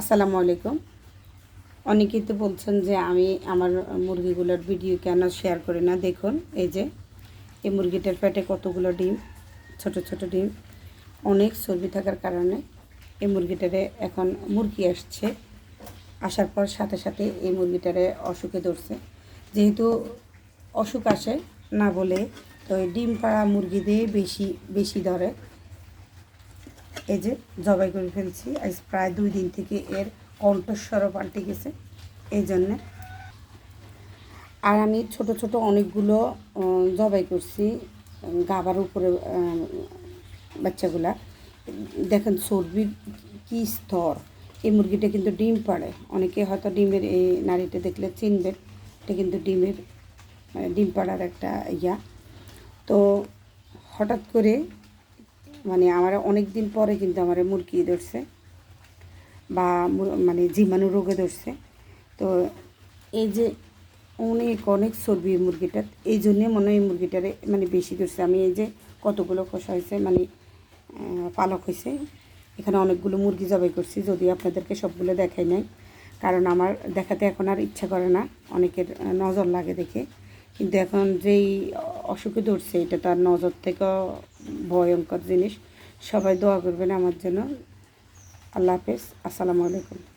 আসসালামু আলাইকুম। অনেকেই তো বলছেন যে আমি আমার মুরগিগুলোর ভিডিও কেন শেয়ার করি না? দেখুন, এই যে, এই মুরগিটার পেটে কতগুলো ডিম, ছোট ছোট ডিম, অনেক চর্বি থাকার কারণে এই মুরগিটারে এখন মুরগি আসছে। আসার পর সাথে সাথে এই মুরগিটারে অসুখে ধরছে। যেহেতু অসুখ আসে না বলে, তো ডিম পাড়া মুরগি দিয়ে বেশি বেশি ধরে। এই যে জবাই করে ফেলছি, আজ প্রায় দুই দিন থেকে এর কণ্ঠস্বরও পাল্টে গেছে, এই জন্যে। আর আমি ছোট ছোট অনেকগুলো জবাই করছি, গাবার উপরে বাচ্চাগুলা। দেখেন চর্বির কি স্তর, এই মুরগিটা কিন্তু ডিম পাড়ে। অনেকে হয়তো ডিমের এই নাড়িটা দেখলে চিনবেন এটা কিন্তু ডিমের ডিম পাড়ার একটা ইয়া। তো হঠাৎ করে মানে আমার অনেক দিন পরে কিন্তু আমার মুরগি ধরছে বা মানে জীবাণু রোগে ধরছে। তো এই যে অনেক অনেক চর্বি এই মুরগিটার এই জন্যে মনে হয় মুরগিটারে মানে বেশি ধরছে। আমি এই যে কতগুলো কষা হয়েছে মানে পালক হয়েছে, এখানে অনেকগুলো মুরগি জবাই করছি যদি আপনাদেরকে সবগুলো দেখাই নাই, কারণ আমার দেখাতে এখন আর ইচ্ছা করে না, অনেকের নজর লাগে দেখে। কিন্তু এখন যেই অসুখে ধরছে, এটা তার নজর থেকেও ভয়ঙ্কর জিনিস। সবাই দোয়া করবেন আমার জন্য। আল্লাহ হাফেজ। আসসালামু আলাইকুম।